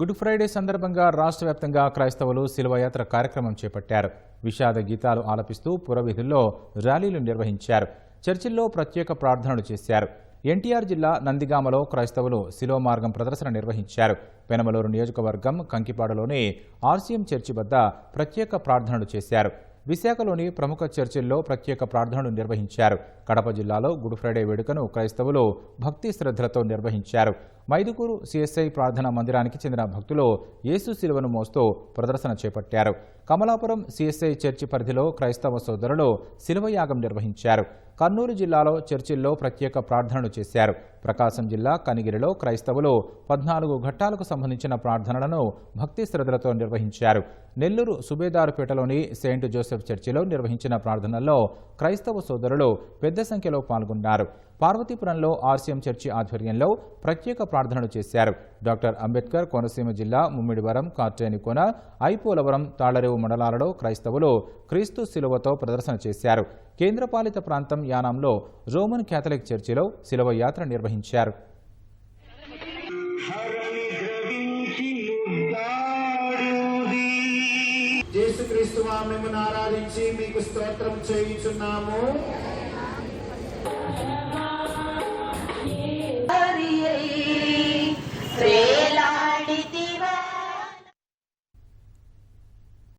Good Friday సందర్భంగా రాష్ట్ర వ్యాప్తంగా క్రైస్తవులు శిలువయాత్ర కార్యక్రమం చేపట్టారు. విషాద గీతాలు ఆలపిస్తూ పురవీధుల్లో ర్యాలీలు నిర్వహించారు. చర్చిల్లో ప్రత్యేక ప్రార్థనలు చేశారు. ఎన్టీఆర్ జిల్లా నందిగామలో క్రైస్తవులు శిలో మార్గం ప్రదర్శన నిర్వహించారు. పెనమలూరు నియోజకవర్గం కంకిపాడులోని ఆర్సీఎం చర్చి వద్ద ప్రత్యేక ప్రార్థనలు చేశారు. విశాఖలోని ప్రముఖ చర్చిల్లో ప్రత్యేక ప్రార్థనలు నిర్వహించారు. కడప జిల్లాలో గుడ్ ఫ్రైడే వేడుకను క్రైస్తవులు భక్తి శ్రద్ధలతో నిర్వహించారు. మైదుకూరు సిఎస్ఐ ప్రార్థనా మందిరానికి చెందిన భక్తులు యేసు శిలువను మోస్తూ ప్రదర్శన చేపట్టారు. కమలాపురం సిఎస్ఐ చర్చి పరిధిలో క్రైస్తవ సోదరులు శిలువయాగం నిర్వహించారు. కర్నూలు జిల్లాలో చర్చిల్లో ప్రత్యేక ప్రార్థనలు చేశారు. ప్రకాశం జిల్లా కనిగిరిలో క్రైస్తవులు పద్నాలుగు ఘట్టాలకు సంబంధించిన ప్రార్థనలను భక్తి శ్రద్ధలతో నిర్వహించారు. నెల్లూరు సుబేదారుపేటలోని సెయింట్ జోసెఫ్ చర్చిలో నిర్వహించిన ప్రార్థనల్లో క్రైస్తవ సోదరులు పెద్ద సంఖ్యలో పాల్గొన్నారు. పార్వతీపురంలో ఆర్సీఎం చర్చి ఆధ్వర్యంలో ప్రత్యేక ప్రార్థనలు చేశారు. డాక్టర్ అంబేద్కర్ కోనసీమ జిల్లా ముమ్మిడివరం కార్టేనికోన ఐపోలవరం తాళరేవు మండలాలలో క్రైస్తవులు క్రీస్తు శిలువతో ప్రదర్శన చేశారు. కేంద్రపాలిత ప్రాంతం యానాంలో రోమన్ క్యాథలిక్ చర్చిలో శిలువ యాత్ర నిర్వహించారు. యేసుక్రీస్తు మిమ్మల్ని ఆరాధించి మీకు స్తోత్రం చేయించున్నాము.